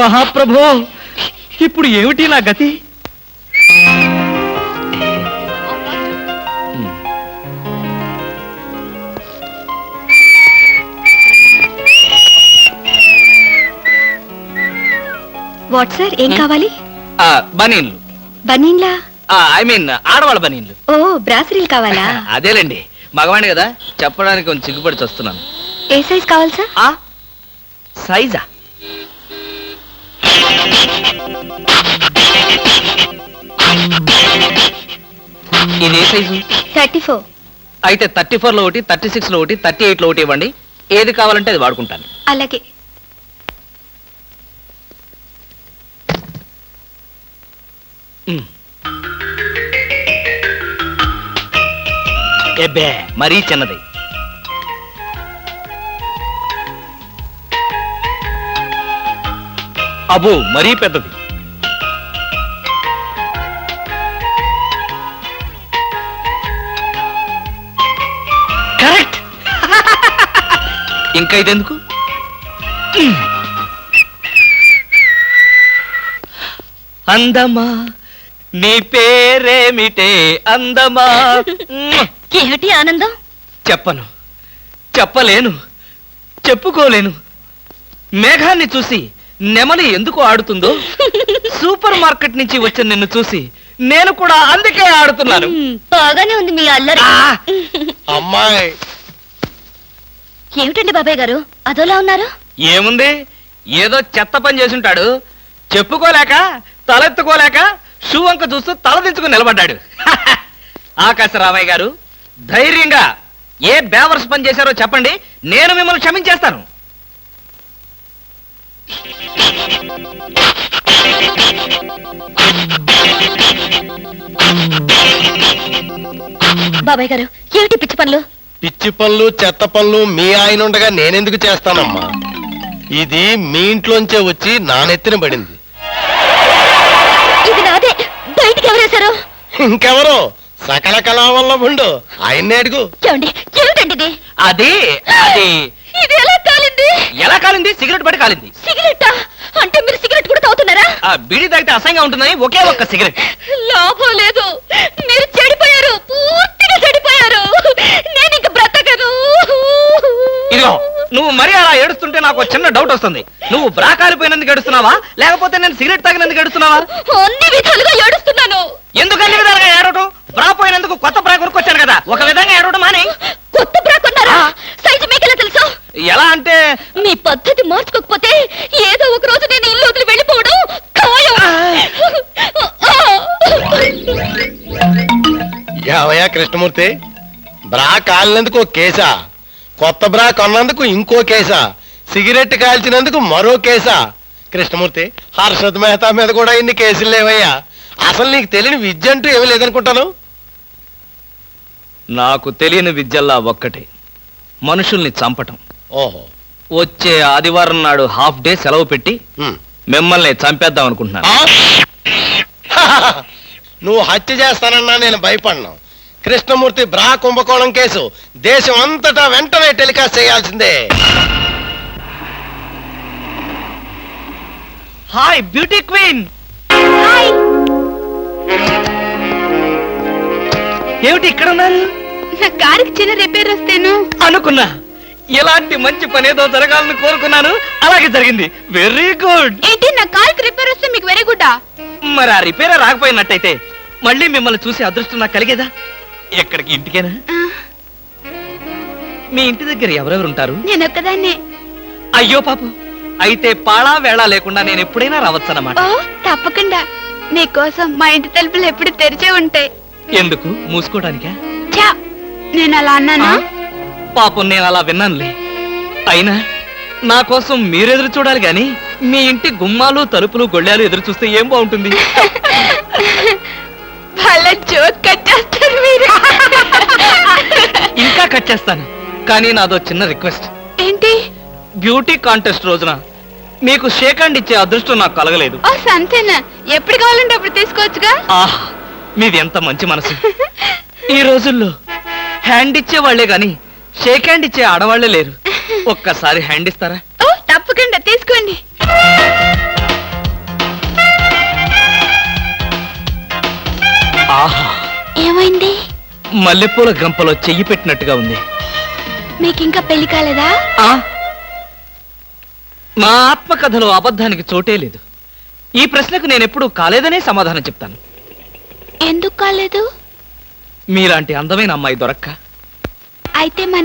మహాప్రభు. ఇప్పుడు ఏమిటి నా గతి? వాట్ సార్ ఏం కావాలి? ఆ, బనీన్లు. బనీన్లా? ఐ మీన్ ఆడవాళ్ళ బనీన్లు. ఓ బ్రాసరీలు కావాలా? అదేలేండి. మగవాణి కదా చెప్పడానికి కొంచెం సిగ్గుపడి వస్తున్నాను ఏ సైజ్ కావాలి సార్? ఆ సైజా? ఇది ఏ సైజు థర్టీ ఫోర్. అయితే థర్టీ ఫోర్లో ఒకటి థర్టీ సిక్స్లో ఒకటి థర్టీ ఎయిట్లో ఒకటి ఇవ్వండి. ఏది కావాలంటే అది వాడుకుంటాను. అలాగే. ఎబ్బే మరీ చిన్నది. అబో మరీ పెద్దది. కరెక్ట్. ఇంకా ఇదెందుకు. అందమా నీ పేరేమిటే అందమా. ఏమిటి ఆనందం? చెప్పను. చెప్పలేను. చెప్పుకోలేను. మేఘాన్ని చూసి నెమలి ఎందుకు ఆడుతుందో? సూపర్ మార్కెట్ నుంచి వచ్చిన నిన్ను చూసి నేను కూడా అందుకే ఆడుతున్నాను. బాగానే ఉంది మీ అల్లరి! అమ్మాయి. ఏమిటండి బాబాయ్ గారు? అదోలా ఉన్నారు? ఏముంది? ఏదో చెత్త పని చేసుంటాడు. చెప్పుకోలేక తలెత్తుకోలేక షూ వంక చూస్తూ తలదించుకుని నిలబడ్డాడు. ఆకాశ రామయ్య గారు ధైర్యంగా ఏ బేవర్స్ పని చేశారో చెప్పండి. నేను మిమ్మల్ని క్షమించేస్తాను. బాబాయ్ గారు ఏమిటి పిచ్చి పనులు? పిచ్చి పనులు చెత్త పనులు మీ ఆయన ఉండగా నేనెందుకు చేస్తానమ్మా? ఇది మీ ఇంట్లోంచే వచ్చి నా నెత్తిన పడింది. ఇది నాదే. బయటికి ఎవరేశారు ఇంకెవరో? సకల కళావల్లభుండు ఆయన్నే అడుగు. ఏమండి ఏమిటండి ఇది? అది అది ఇది ఎలా కాలింది? ఎలా కాలింది? సిగరెట్ పడి కాలింది. సిగరెట్టా అంటే మీరు సిగరెట్ కూడా తాగుతున్నారా? ఆ బీడీ తాగితే అసహ్యంగా ఉంటుందని ఒకే ఒక్క సిగరెట్. లాభం లేదు. మీరు చెడిపోయారు. పూర్తిగా చెడిపోయారు. నేను ఇంక బ్రతకను. ఇదిగో నువ్వు మరీ అలా ఏడుస్తుంటే నాకు ఒక చిన్న డౌట్ వస్తుంది. నువ్వు బ్రా కాలిపోయినందుకు ఏడుస్తున్నావా? లేకపోతే నేను సిగరెట్ తాగినందుకు ఏడుస్తున్నావా? అన్ని విధాలుగా ఏడుస్తున్నాను. ఎందుకు అన్ని విధాలుగా ఏడవటం? బ్రా పోయినందుకు కొత్త బ్రా కొనుక్కొచ్చాను కదా. ఒక విధంగా ఏడవటం మాని కొత్త బ్రా కొన్నారా సైజు మీకెలా తెలుసు ఎలా అంటే? మీ పద్ధతి మార్చుకోకపోతే ఏదో ఒక రోజు నేను ఇల్లు వదిలి వెళ్ళిపోవడం ఖాయం. యావయ్యా కృష్ణమూర్తి? బ్రా కాలినందుకు ఒక కేసా. కొత్త బ్రా కొన్నందుకు ఇంకో కేసా. సిగరెట్ కాల్చినందుకు మరో కేసా. కృష్ణమూర్తి హర్షద్ మెహతా మీద కూడా ఇన్ని కేసులు లేవయ్యా. అసలు నీకు తెలియని విద్య అంటూ ఏమీ లేదనుకుంటాను? నాకు తెలియని విద్యల్లా ఒక్కటే. మనుషుల్ని చంపటం. ఓహో. వచ్చే ఆదివారం నాడు హాఫ్ డే సెలవు పెట్టి. మిమ్మల్ని చంపేద్దాం అనుకుంటున్నాను? నువ్వు హత్య చేస్తానన్నా నేను భయపడను. కృష్ణమూర్తి బ్రా కుంభకోణం కేసు దేశం అంతటా వెంటనే టెలికాస్ట్ చేయాల్సిందే. Hi beauty queen. హాయ్. ఏమిటి ఇక్కడ ఉన్నారు నా కారుకి చిన్న రిపేర్ వస్తేను. అనుకున్నా. ఇలాంటి మంచి పని ఏదో జరగాలని కోరుకున్నాను. అలాగే జరిగింది. వెరీ గుడ్ ఏంటి నా కాల్కి రిపేర్ వస్తే మీకు వెరీ గుడ్డా మరి ఆ రిపేర్ రాకపోయినట్టయితే మళ్ళీ మిమ్మల్ని చూసి అదృష్టం నాకు కలిగేదా? ఎక్కడికి? ఇంటికేనా? మీ ఇంటి దగ్గర ఎవరెవరు ఉంటారు? నేను ఒక్కదాన్నే. అయ్యో పాపం. అయితే పాళా వేళ లేకుండా నేను ఎప్పుడైనా రావచ్చన్నమాట. ఓ తప్పకుండా. మీకోసం మా ఇంటి తలుపులు ఎప్పుడు తెరిచే ఉంటాయి. ఎందుకు? మూసుకోవడానికా? నేను అలా అన్నానా? పాపం నేను అలా విన్నానులే. అయినా నా కోసం మీరెదురు చూడాలి గాని మీ ఇంటి గుమ్మాలు తలుపులు గొళ్ళాలు ఎదురు చూస్తే ఏం బాగుంటుంది? వాళ్ళ జోక్ కట్టేస్తారు మీరు. ఇంకా కట్ చేస్తాను. కానీ నాదో చిన్న రిక్వెస్ట్. ఏంటి? బ్యూటీ కాంటెస్ట్ రోజున మీకు షేక్ హ్యాండ్ ఇచ్చే అదృష్టం నాకు కలగలేదు. ఓ సంతేనా? ఎప్పుడు కావాలంటే అప్పుడు తీసుకోవచ్చుగా? ఆహ్ మీది ఎంత మంచి మనసు. ఈ రోజుల్లో హ్యాండ్ ఇచ్చే వాళ్ళే గాని షేక్ హ్యాండ్ ఇచ్చే ఆడవాళ్ళే లేరు. ఒక్కసారి హ్యాండ్ ఇస్తారా? ఓ తప్పకుండా తీసుకోండి. ఆహా. ఏమైంది? మల్లెపూల గంపలో చెయ్యి పెట్టినట్టుగా ఉంది. మీకు ఇంకా పెళ్ళి కాలేదా? ఆ? నా ఆత్మకథలో అబద్ధానికి చోటే లేదు. ఈ ప్రశ్నకు నేనెప్పుడు కాలేదనే సమాధానం చెప్తాను. ఎందుకు కాలేదు? మీలాంటి అందమైన అమ్మాయి దొరక్క. అయితే మన